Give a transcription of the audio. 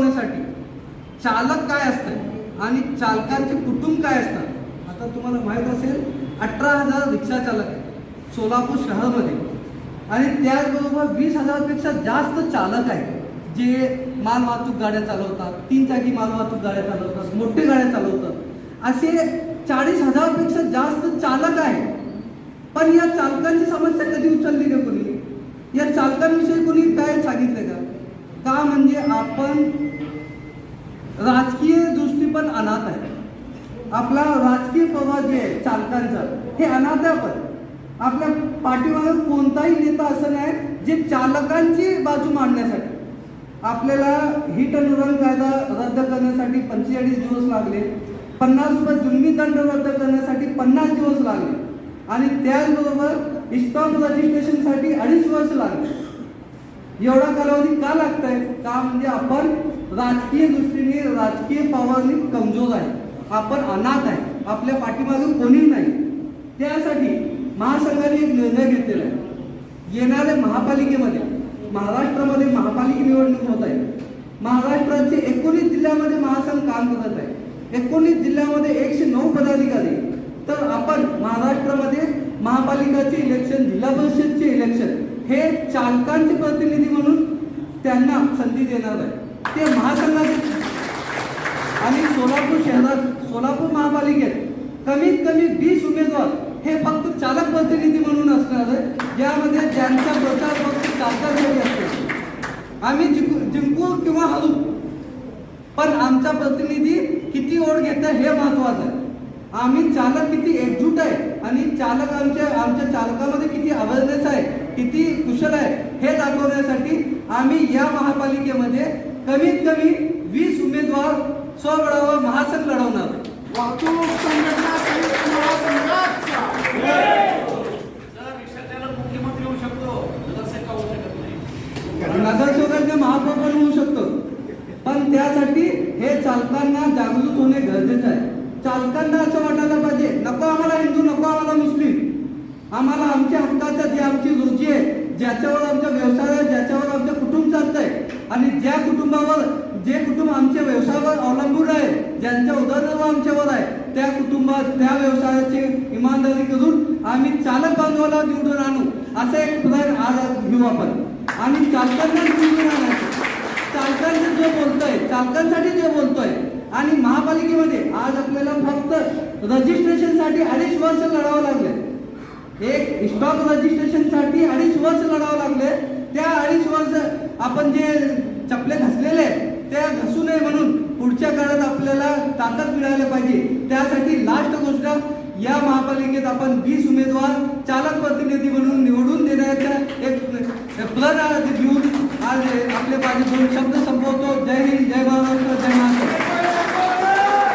लढवण्यासाठी चालक काय असतं आणि चालकांचे कुटुंब काय असतात आता तुम्हाला माहीत असेल अठरा हजार रिक्षा चालक आहेत सोलापूर शहरामध्ये. आणि त्याचबरोबर वीस हजारपेक्षा जास्त चालक आहेत जे मालवाहतूक गाड्या चालवतात तीन चाकी माल वाहतूक गाड्या चालवतात मोठे गाड्या चालवतात. असे चाळीस हजारपेक्षा जास्त चालक आहेत. पण या चालकांची समस्या कधी उचलली का कोणी? या चालकांविषयी कोणी काय सांगितलं का? का म्हणजे आपण राजकीय दृष्टी पण अनाथ आहे. आपला राजकीय प्रवाह जे आहे चालकांचा हे अनाथ आहे आपण. आपल्या पाठीमागे कोणताही नेता असं नाही जे चालकांची बाजू मांडण्यासाठी. आपल्याला हिट अँड रन कायदा रद्द करण्यासाठी पंचेचाळीस दिवस लागले. पन्नास रुपये जुन्मी दंड रद्द करण्यासाठी पन्नास दिवस लागले. आणि त्याचबरोबर स्टॉक रजिस्ट्रेशनसाठी अडीच वर्ष लागले. एवढा कालावधी का लागतंय? का म्हणजे आपण राजकीय दृष्टीने राजकीय पवारनी कमजोर आहे. आपण अनाथ आहे. आपल्या पाठीमागे कोणी नाही. त्यासाठी महासंघाने एक निर्णय घेतलेला आहे. येणाऱ्या महापालिकेमध्ये महाराष्ट्रामध्ये महापालिका निवडणूक होत आहे. महाराष्ट्राचे एकोणीस जिल्ह्यामध्ये महासंघ काम करत आहे. एकोणीस जिल्ह्यामध्ये एकशे नऊ पदाधिकारी. तर आपण महाराष्ट्रामध्ये महापालिकाचे इलेक्शन जिल्हा परिषदचे इलेक्शन हे चालकांचे त्यांना संधी देणार आहे ते महासंघाचे. आणि सोलापूर शहरात सोलापूर महापालिकेत कमीत कमी वीस उमेदवार हे फक्त चालक प्रतिनिधी म्हणून असणार आहे ज्यामध्ये ज्यांचा प्रचार फक्त चालकासाठी असतो. आम्ही जिंकू जिंकू किंवा हरू. पण आमचा प्रतिनिधी किती ओढ घेत हे महत्वाचं आहे. आम्ही चालक किती एकजूट आहे आणि चालक आमच्या आमच्या चालकामध्ये किती अवेअरनेस आहे किती कुशल आहे हे दाखवण्यासाठी आम्ही या महापालिकेमध्ये कमीत कमी वीस उमेदवार स्वबळावर महासंघ लढवणार. वाहतूक संघटना मुख्यमंत्री होऊ शकतो नगरसेवकांचे महापौर पण होऊ शकतो. पण त्यासाठी हे चालकांना जागृत होणे गरजेचं आहे. चालकांना असं वाटायला पाहिजे नको आम्हाला हिंदू नको आम्हाला मुस्लिम. आम्हाला आमच्या हक्काचं जे आमची रोजी आहे ज्याच्यावर आमचा व्यवसाय आहे ज्याच्यावर आमचं कुटुंब चालतंय. आणि ज्या कुटुंबावर जे कुटुंब आमच्या व्यवसायावर अवलंबून आहे ज्यांचा उदरनिर्वाह आमच्यावर आहे त्या कुटुंबात त्या व्यवसायाची इमानदारी करून आम्ही चालक बांधवाला निवडून आणू असा एक प्लॅन आज घेऊ आपण. आणि चालकांना निवडून आणायचं. चालकांचं जे बोलतोय चालकांसाठी जे बोलतोय आणि महापालिकेमध्ये आज आपल्याला फक्त रजिस्ट्रेशनसाठी अडीच वर्ष लढावं लागले. एक स्टॉक रजिस्ट्रेशनसाठी अडीच वर्ष लढावं लागले. त्या अडीच वर्ष आपण जे चपले घासलेले आहेत, त्या घसू नये म्हणून पुढच्या काळात आपल्याला ताकद मिळायला पाहिजे. त्यासाठी लास्ट गोष्ट या महापालिकेत आपण वीस उमेदवार चालक प्रतिनिधी म्हणून निवडून देण्याचा एक प्लन आज घेऊन आज आपले माझे दोन शब्द संपवतो. जय हिंद जय भारत.